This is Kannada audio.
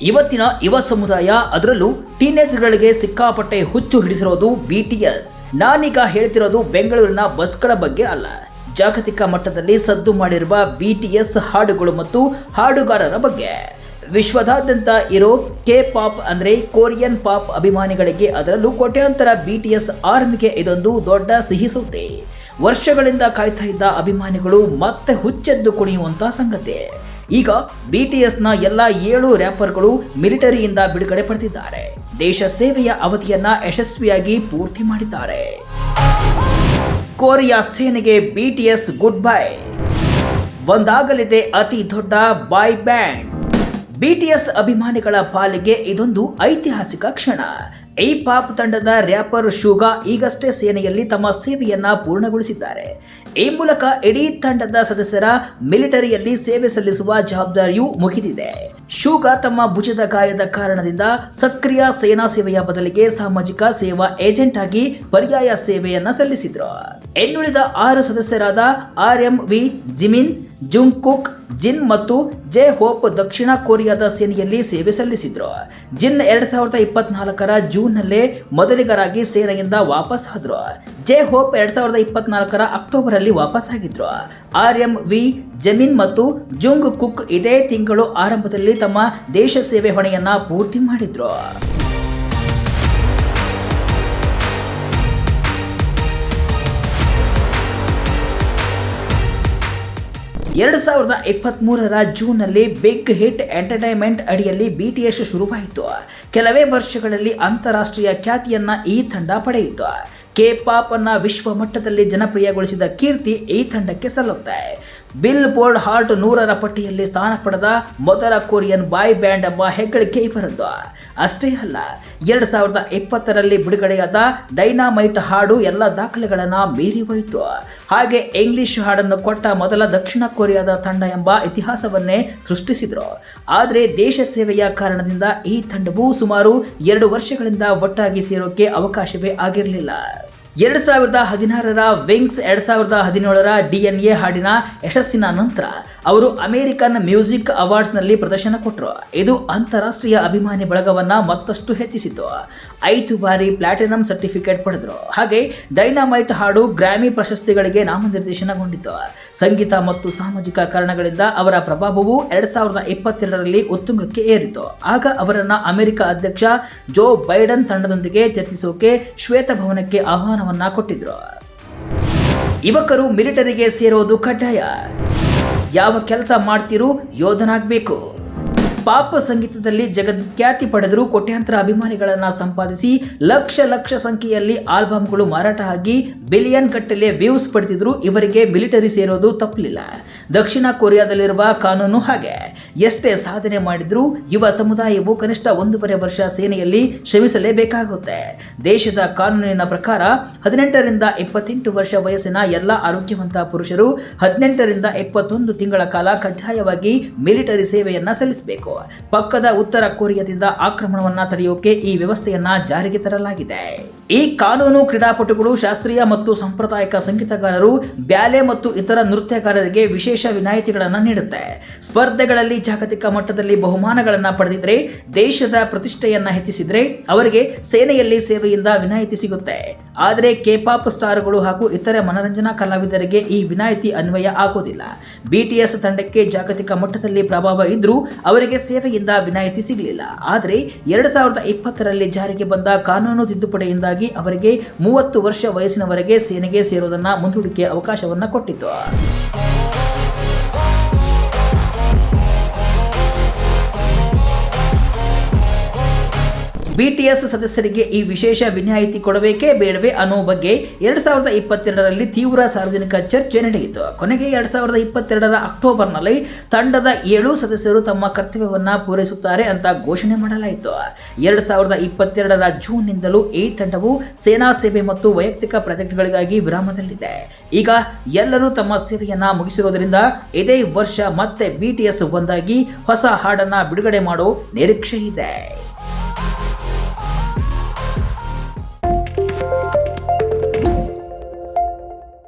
ಇವತ್ತಿನ ಯುವ ಸಮುದಾಯ ಅದರಲ್ಲೂ ಟೀನೇಜ್ಗಳಿಗೆ ಸಿಕ್ಕಾಪಟ್ಟೆ ಹುಚ್ಚು ಹಿಡಿಸಿರೋದು ಬಿ ನಾನೀಗ ಹೇಳ್ತಿರೋದು ಬೆಂಗಳೂರಿನ ಬಸ್ಗಳ ಬಗ್ಗೆ ಅಲ್ಲ. ಜಾಗತಿಕ ಮಟ್ಟದಲ್ಲಿ ಸದ್ದು ಮಾಡಿರುವ ಬಿ ಹಾಡುಗಳು ಮತ್ತು ಹಾಡುಗಾರರ ಬಗ್ಗೆ. ವಿಶ್ವದಾದ್ಯಂತ ಇರೋ ಕೆ ಪಾಪ್ ಅಂದ್ರೆ ಕೊರಿಯನ್ ಪಾಪ್ ಅಭಿಮಾನಿಗಳಿಗೆ ಅದರಲ್ಲೂ ಕೋಟ್ಯಾಂತರ ಬಿ ಟಿ ಎಸ್ ಆರ್ಮಿಗೆ ಇದೊಂದು ದೊಡ್ಡ ಸಿಹಿ ವರ್ಷಗಳಿಂದ ಕಾಯ್ತಾ ಇದ್ದ ಅಭಿಮಾನಿಗಳು ಮತ್ತೆ ಹುಚ್ಚೆದ್ದು ಕುಣಿಯುವಂತ ಸಂಗತಿ. ಈಗ ಬಿ ಟಿ ಎಸ್ನ ಎಲ್ಲ ಏಳು ರ್ಯಾಪರ್ಗಳು ಮಿಲಿಟರಿಯಿಂದ ಬಿಡುಗಡೆ ಪಡೆದಿದ್ದಾರೆ. ದೇಶ ಸೇವೆಯ ಅವಧಿಯನ್ನ ಯಶಸ್ವಿಯಾಗಿ ಪೂರ್ತಿ ಮಾಡಿದ್ದಾರೆ. ಕೊರಿಯಾ ಸೇನೆಗೆ B T S good bye ಒಂದಾಗಲಿದೆ ಅತಿ ದೊಡ್ಡ ಬಾಯ್ ಬ್ಯಾಂಡ್ ಬಿಟಿಎಸ್ ಅಭಿಮಾನಿಗಳ ಪಾಲಿಗೆ ಇದೊಂದು ಐತಿಹಾಸಿಕ ಕ್ಷಣ. ಈ ಪಾಪ್ ತಂಡದ ರ್ಯಾಪರ್ ಶುಗಾ ಈಗಷ್ಟೇ ಸೇನೆಯಲ್ಲಿ ತಮ್ಮ ಸೇವೆಯನ್ನ ಪೂರ್ಣಗೊಳಿಸಿದ್ದಾರೆ. ಈ ಮೂಲಕ ಇಡೀ ತಂಡದ ಸದಸ್ಯರ ಮಿಲಿಟರಿಯಲ್ಲಿ ಸೇವೆ ಸಲ್ಲಿಸುವ ಜವಾಬ್ದಾರಿಯೂ ಮುಗಿದಿದೆ. ಶೂಗಾ ತಮ್ಮ ಭುಜದ ಗಾಯದ ಕಾರಣದಿಂದ ಸಕ್ರಿಯ ಸೇನಾ ಸೇವೆಯ ಬದಲಿಗೆ ಸಾಮಾಜಿಕ ಸೇವಾ ಏಜೆಂಟ್ ಆಗಿ ಪರ್ಯಾಯ ಸೇವೆಯನ್ನ ಸಲ್ಲಿಸಿದ್ರು. ಇನ್ನುಳಿದ ಆರು ಸದಸ್ಯರಾದ R M V Jimin Jungkook Jin ಮತ್ತು ಜೆ ಹೋಪ್ ದಕ್ಷಿಣ ಕೊರಿಯಾದ ಸೇನೆಯಲ್ಲಿ ಸೇವೆ ಸಲ್ಲಿಸಿದ್ರು. ಜಿನ್ ಎರಡ್ ಸಾವಿರದ ಇಪ್ಪತ್ನಾಲ್ಕರ ಜೂನ್ನಲ್ಲೇ ಮೊದಲಿಗರಾಗಿ ಸೇನೆಯಿಂದ ವಾಪಸ್ ಆದ್ರು. ಜೆ ಹೋಪ್ ಎರಡ್ ಸಾವಿರದ ಇಪ್ಪತ್ನಾಲ್ಕರ ಅಕ್ಟೋಬರ್ ಅಲ್ಲಿ ವಾಪಸ್ ಆಗಿದ್ರು. ಆರ್ ಎಂ ವಿ, ಜಮೀನ್ ಮತ್ತು ಜುಂಗ್ ಕುಕ್ ಇದೇ ತಿಂಗಳು ಆರಂಭದಲ್ಲಿ ತಮ್ಮ ದೇಶ ಸೇವೆ ಹೊಣೆಯನ್ನ ಪೂರ್ತಿ ಮಾಡಿದ್ರು. ಎರಡು ಸಾವಿರದ ಇಪ್ಪತ್ತ್ಮೂರರ ಜೂನ್ನಲ್ಲಿ ಬಿಗ್ ಹಿಟ್ ಎಂಟರ್ಟೈನ್ಮೆಂಟ್ ಅಡಿಯಲ್ಲಿ ಬಿ ಟಿ ಎಸ್ ಶುರುವಾಯಿತು. ಕೆಲವೇ ವರ್ಷಗಳಲ್ಲಿ ಅಂತಾರಾಷ್ಟ್ರೀಯ ಖ್ಯಾತಿಯನ್ನು ಈ ತಂಡ ಪಡೆಯಿತು. ಕೆ ಪಾಪ್ ಅನ್ನ ವಿಶ್ವ ಮಟ್ಟದಲ್ಲಿ ಜನಪ್ರಿಯಗೊಳಿಸಿದ ಕೀರ್ತಿ ಈ ತಂಡಕ್ಕೆ ಸಲ್ಲುತ್ತೆ. ಬಿಲ್ ಬೋರ್ಡ್ ಹಾರ್ಟ್ ನೂರರ ಪಟ್ಟಿಯಲ್ಲಿ ಸ್ಥಾನ ಪಡೆದ ಮೊದಲ ಕೊರಿಯನ್ ಬಾಯ್ ಬ್ಯಾಂಡ್ ಎಂಬ ಹೆಗ್ಗಳಿಕೆ ಇವರದ್ದು. ಅಷ್ಟೇ ಅಲ್ಲ, ಎರಡು ಸಾವಿರದ ಇಪ್ಪತ್ತರಲ್ಲಿ ಬಿಡುಗಡೆಯಾದ ಡೈನಾಮೈಟ್ ಹಾಡು ಎಲ್ಲ ದಾಖಲೆಗಳನ್ನು ಮೀರಿ ಹೋಯಿತು. ಹಾಗೆ ಇಂಗ್ಲಿಷ್ ಹಾಡನ್ನು ಕೊಟ್ಟ ಮೊದಲ ದಕ್ಷಿಣ ಕೊರಿಯಾದ ತಂಡ ಎಂಬ ಇತಿಹಾಸವನ್ನೇ ಸೃಷ್ಟಿಸಿದರು. ಆದರೆ ದೇಶ ಸೇವೆಯ ಕಾರಣದಿಂದ ಈ ತಂಡವು ಸುಮಾರು ಎರಡು ವರ್ಷಗಳಿಂದ ಒಟ್ಟಾಗಿ ಸೇರೋಕೆ ಅವಕಾಶವೇ ಆಗಿರಲಿಲ್ಲ. ಎರಡು ಸಾವಿರದ ಹದಿನಾರರ ವಿಂಗ್ಸ್ ಎರಡು ಸಾವಿರದ ಹದಿನೇಳರ ಡಿ ಎನ್ ಎ ಹಾಡಿನ ಯಶಸ್ಸಿನ ನಂತರ ಅವರು ಅಮೆರಿಕನ್ ಮ್ಯೂಸಿಕ್ ಅವಾರ್ಡ್ಸ್ನಲ್ಲಿ ಪ್ರದರ್ಶನ ಕೊಟ್ಟರು ಇದು ಅಂತಾರಾಷ್ಟ್ರೀಯ ಅಭಿಮಾನಿ ಬಳಗವನ್ನು ಮತ್ತಷ್ಟು ಹೆಚ್ಚಿಸಿತು. ಐದು ಬಾರಿ ಪ್ಲಾಟಿನಂ ಸರ್ಟಿಫಿಕೇಟ್ ಪಡೆದರು. ಹಾಗೆ ಡೈನಾಮೈಟ್ ಹಾಡು ಗ್ರಾಮಿ ಪ್ರಶಸ್ತಿಗಳಿಗೆ ನಾಮನಿರ್ದೇಶನಗೊಂಡಿತು. ಸಂಗೀತ ಮತ್ತು ಸಾಮಾಜಿಕ ಕಾರಣಗಳಿಂದ ಅವರ ಪ್ರಭಾವವು ಎರಡು ಸಾವಿರದ ಇಪ್ಪತ್ತೆರಡರಲ್ಲಿ ಉತ್ತುಂಗಕ್ಕೆ ಏರಿತು. ಆಗ ಅವರನ್ನು ಅಮೆರಿಕ ಅಧ್ಯಕ್ಷ ಜೋ ಬೈಡನ್ ತಂಡದೊಂದಿಗೆ ಚರ್ಚಿಸೋಕೆ ಶ್ವೇತಭವನಕ್ಕೆ ಆಹ್ವಾನವನ್ನು ಕೊಟ್ಟಿದ್ದರು ಯುವಕರು ಮಿಲಿಟರಿಗೆ ಸೇರೋದು ಕಡ್ಡಾಯ. ಯಾವ ಕೆಲಸ ಮಾಡ್ತಿರೋ ಯೋಧನಾಗಬೇಕು. ಪಾಪ ಸಂಗೀತದಲ್ಲಿ ಜಗದ್ಖ್ಯಾತಿ ಪಡೆದರೂ ಕೋಟ್ಯಾಂತರ ಅಭಿಮಾನಿಗಳನ್ನು ಸಂಪಾದಿಸಿ ಲಕ್ಷ ಲಕ್ಷ ಸಂಖ್ಯೆಯಲ್ಲಿ ಆಲ್ಬಮ್ಗಳು ಮಾರಾಟ ಆಗಿ ಬಿಲಿಯನ್ ಕಟ್ಟಲೆ ವ್ಯೂಸ್ ಪಡೆದಿದ್ರು ಇವರಿಗೆ ಮಿಲಿಟರಿ ಸೇರೋದು ತಪ್ಪಲಿಲ್ಲ ದಕ್ಷಿಣ ಕೊರಿಯಾದಲ್ಲಿರುವ ಕಾನೂನು ಹಾಗೆ. ಎಷ್ಟೇ ಸಾಧನೆ ಮಾಡಿದರೂ ಯುವ ಸಮುದಾಯವು ಕನಿಷ್ಠ ಒಂದೂವರೆ ವರ್ಷ ಸೇನೆಯಲ್ಲಿ ಶ್ರಮಿಸಲೇಬೇಕಾಗುತ್ತೆ. ದೇಶದ ಕಾನೂನಿನ ಪ್ರಕಾರ ಹದಿನೆಂಟರಿಂದ ಇಪ್ಪತ್ತೆಂಟು ವರ್ಷ ವಯಸ್ಸಿನ ಎಲ್ಲ ಆರೋಗ್ಯವಂತ ಪುರುಷರು ಹದಿನೆಂಟರಿಂದ ಇಪ್ಪತ್ತೊಂದು ತಿಂಗಳ ಕಾಲ ಕಡ್ಡಾಯವಾಗಿ ಮಿಲಿಟರಿ ಸೇವೆಯನ್ನು ಸಲ್ಲಿಸಬೇಕು. ಪಕ್ಕದ ಉತ್ತರ ಕೊರಿಯಾದಿಂದ ಆಕ್ರಮಣವನ್ನು ತಡೆಯೋಕೆ ಈ ವ್ಯವಸ್ಥೆಯನ್ನು ಜಾರಿಗೆ ತರಲಾಗಿದೆ. ಈ ಕಾನೂನು ಕ್ರೀಡಾಪಟುಗಳು, ಶಾಸ್ತ್ರೀಯ ಮತ್ತು ಸಾಂಪ್ರದಾಯಿಕ ಸಂಗೀತಗಾರರು, ಬ್ಯಾಲೆ ಮತ್ತು ಇತರ ನೃತ್ಯಗಾರರಿಗೆ ವಿಶೇಷ ವಿನಾಯಿತಿಗಳನ್ನು ನೀಡುತ್ತೆ. ಸ್ಪರ್ಧೆಗಳಲ್ಲಿ ಜಾಗತಿಕ ಮಟ್ಟದಲ್ಲಿ ಬಹುಮಾನಗಳನ್ನು ಪಡೆದಿದ್ರೆ, ದೇಶದ ಪ್ರತಿಷ್ಠೆಯನ್ನು ಹೆಚ್ಚಿಸಿದರೆ, ಅವರಿಗೆ ಸೇನೆಯಲ್ಲಿ ಸೇವೆಯಿಂದ ವಿನಾಯಿತಿ ಸಿಗುತ್ತೆ. ಆದರೆ ಕೆಪಾಪ್ ಸ್ಟಾರ್ಗಳು ಹಾಗೂ ಇತರೆ ಮನರಂಜನಾ ಕಲಾವಿದರಿಗೆ ಈ ವಿನಾಯಿತಿ ಅನ್ವಯ ಆಗೋದಿಲ್ಲ. ಬಿಟಿಎಸ್ ತಂಡಕ್ಕೆ ಜಾಗತಿಕ ಮಟ್ಟದಲ್ಲಿ ಪ್ರಭಾವ ಇದ್ದರೂ ಅವರಿಗೆ ಸೇವೆಯಿಂದ ವಿನಾಯಿತಿ ಸಿಗಲಿಲ್ಲ. ಆದರೆ ಎರಡು ಸಾವಿರದ ಇಪ್ಪತ್ತರಲ್ಲಿ ಜಾರಿಗೆ ಬಂದ ಕಾನೂನು ತಿದ್ದುಪಡಿಯಿಂದಾಗಿ ಅವರಿಗೆ ಮೂವತ್ತು ವರ್ಷ ವಯಸ್ಸಿನವರೆಗೆ ಸೇನೆಗೆ ಸೇರೋದನ್ನು ಮುಂದೂಡಿಕೆ ಅವಕಾಶವನ್ನು ಕೊಟ್ಟಿತ್ತು. ಬಿಟಿಎಸ್ ಸದಸ್ಯರಿಗೆ ಈ ವಿಶೇಷ ವಿನಾಯಿತಿ ಕೊಡಬೇಕೇ ಬೇಡವೇ ಅನ್ನೋ ಬಗ್ಗೆ ಎರಡ್ ಸಾವಿರದ ಇಪ್ಪತ್ತೆರಡರಲ್ಲಿ ತೀವ್ರ ಸಾರ್ವಜನಿಕ ಚರ್ಚೆ ನಡೆಯಿತು. ಕೊನೆಗೆ ಎರಡ್ ಸಾವಿರದ ಇಪ್ಪತ್ತೆರಡರ ಅಕ್ಟೋಬರ್ನಲ್ಲಿ ತಂಡದ ಏಳು ಸದಸ್ಯರು ತಮ್ಮ ಕರ್ತವ್ಯವನ್ನ ಪೂರೈಸುತ್ತಾರೆ ಅಂತ ಘೋಷಣೆ ಮಾಡಲಾಯಿತು. ಎರಡ್ ಸಾವಿರದ ಇಪ್ಪತ್ತೆರಡರ ಜೂನ್ನಿಂದಲೂ ಈ ತಂಡವು ಸೇನಾ ಸೇವೆ ಮತ್ತು ವೈಯಕ್ತಿಕ ಪ್ರಾಜೆಕ್ಟ್ಗಳಿಗಾಗಿ ವಿರಾಮದಲ್ಲಿದೆ. ಈಗ ಎಲ್ಲರೂ ತಮ್ಮ ಸೇವೆಯನ್ನ ಮುಗಿಸಿರುವುದರಿಂದ ಇದೇ ವರ್ಷ ಮತ್ತೆ ಬಿಟಿಎಸ್ ಒಂದಾಗಿ ಹೊಸ ಹಾಡನ್ನ ಬಿಡುಗಡೆ ಮಾಡೋ ನಿರೀಕ್ಷೆ ಇದೆ